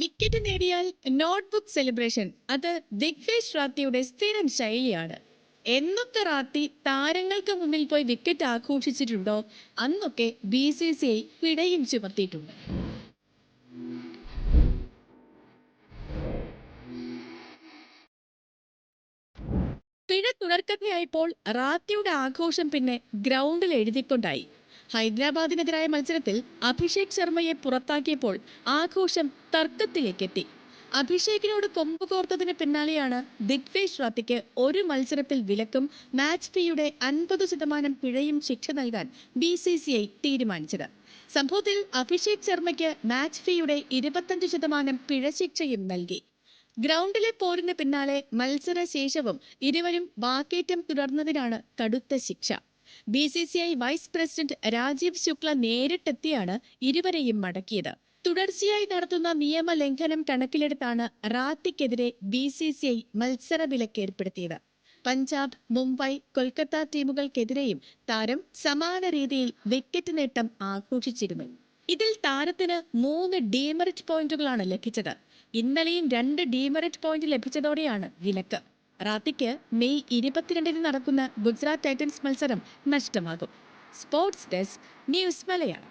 Wicket നേടിയാൽ notebook celebration. അത് ദിഗ്വേഷ് റാത്തിയുടെ സ്ഥിരം ശൈലിയാണ്. എന്നൊക്കെ റാത്തി താരങ്ങൾക്ക് മുന്നിൽ പോയി വിക്കറ്റ് ആഘോഷിച്ചിട്ടുണ്ടോ? അന്നൊക്കെ ബി സി സി ഐ പിടയും ചുമത്തിയിട്ടുണ്ട്. പിഴ തുടർക്കഥയായപ്പോൾ റാത്തിയുടെ ആഘോഷം പിന്നെ ഗ്രൗണ്ടിൽ എഴുതിക്കൊണ്ടായി. ഹൈദരാബാദിനെതിരായ മത്സരത്തിൽ അഭിഷേക് ശർമ്മയെ പുറത്താക്കിയപ്പോൾ ആഘോഷം തർക്കത്തിലേക്കെത്തി. അഭിഷേകിനോട് കൊമ്പ് കോർത്തതിന് പിന്നാലെയാണ് ദിഗ്വേഷ് റാത്തിക്ക് ഒരു മത്സരത്തിൽ വിലക്കും മാച്ച് ഫീയുടെ അൻപത് ശതമാനം പിഴയും ശിക്ഷ നൽകാൻ ബി സി സി ഐ തീരുമാനിച്ചത്. സംഭവത്തിൽ അഭിഷേക് ശർമ്മയ്ക്ക് മാച്ച് ഫീയുടെ ഇരുപത്തഞ്ച് ശതമാനം പിഴ ശിക്ഷയും നൽകി. ഗ്രൗണ്ടിലെ പോരിന് പിന്നാലെ മത്സര ശേഷവും ഇരുവരും വാക്കേറ്റം തുടർന്നതിനാണ് കടുത്ത ശിക്ഷ. B C C I vice president Rajeev Shukla നേരിട്ടെത്തിയാണ് ഇരുവരെയും മടക്കിയത്. തുടർച്ചയായി നടത്തുന്ന നിയമലംഘനം കണക്കിലെടുത്താണ് റാത്തിക്കെതിരെ ബി സി സി ഐ മത്സര വിലക്ക് ഏർപ്പെടുത്തിയത് പഞ്ചാബ് മുംബൈ കൊൽക്കത്ത ടീമുകൾക്കെതിരെയും താരം സമാന രീതിയിൽ വിക്കറ്റ് നേട്ടം ആഘോഷിച്ചിരുന്നു. ഇതിൽ താരത്തിന് മൂന്ന് ഡീമെറിറ്റ് പോയിന്റുകളാണ് ലഭിച്ചത്. ഇന്നലെയും രണ്ട് ഡീമെറിറ്റ് പോയിന്റ് ലഭിച്ചതോടെയാണ് വിലക്ക്. റാത്തിക്ക് മെയ് ഇരുപത്തിരണ്ടിന് നടക്കുന്ന ഗുജറാത്ത് ടൈറ്റൻസ് മത്സരം നഷ്ടമാകും. Sports desk news Malayalam.